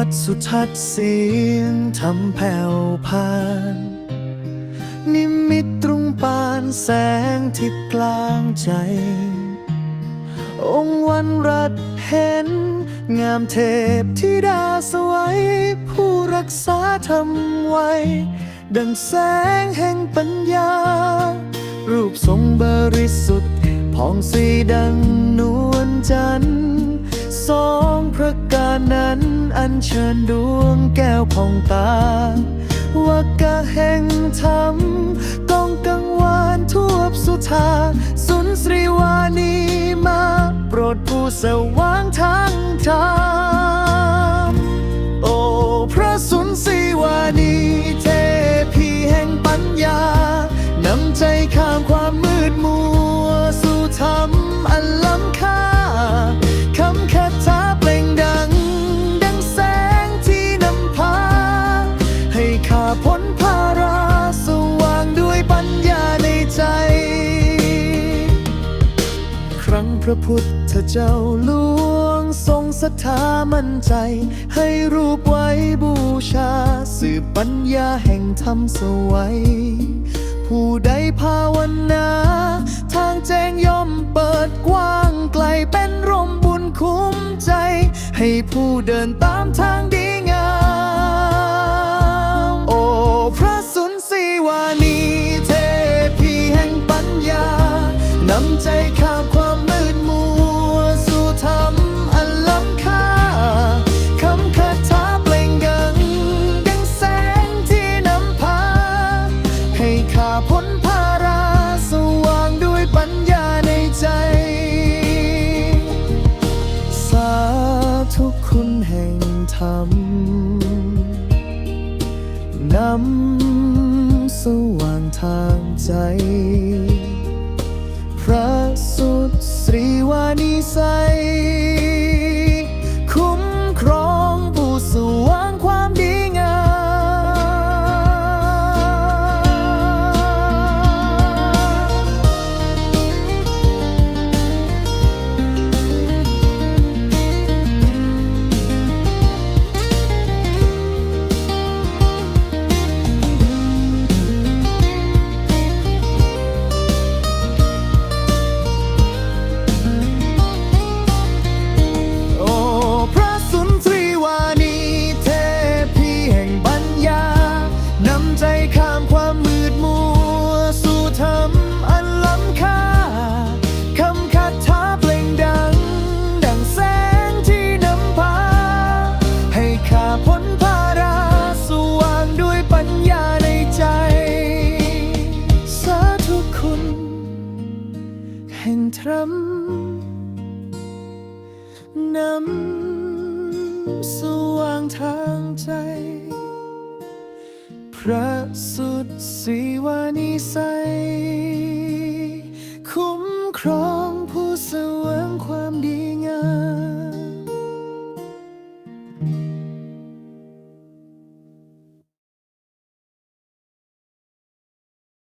ัดสุทัศน์เสียงทำแผ่วพาน นิมิตตรงปานแสงที่กลางใจ องค์วันรัตน์เห็น งามเทพธิดาสวย ผู้รักษาทำไว้ ดังแสงแห่งปัญญา รูปทรงบริสุทธิ์ผ่องสีดังนวลจันทร์ สองพระการนั้นอัญเชิญดวงแก้วพองตาว่ากะแห่งธรรมก้องกังวานทวบสุธาสุนทรีวานีมา โปรดผู้สว่างทางธรร พระพุทธเจ้าหลวง ทรงศรัทธามั่นใจ ให้รูปไว้บูชา สืบปัญญาแห่งธรรมสวัย ผู้ใดภาวนา ทางแจ้งย่อมเปิดกว้างไกลเป็นร่มบุญคุ้มใจ ให้ผู้เดินตามทางดี พ้นภาราสว่างด้วยปัญญาในใจ สาธุคุณแห่งธรรมนำสว่างทางใจ พระสุดสรีวานิสัย พ้นภาราสว่างด้วยปัญญาในใจ สาธุคุณ แห่งธรรมนำสว่างทางใจ พระสุดสีวานิสัย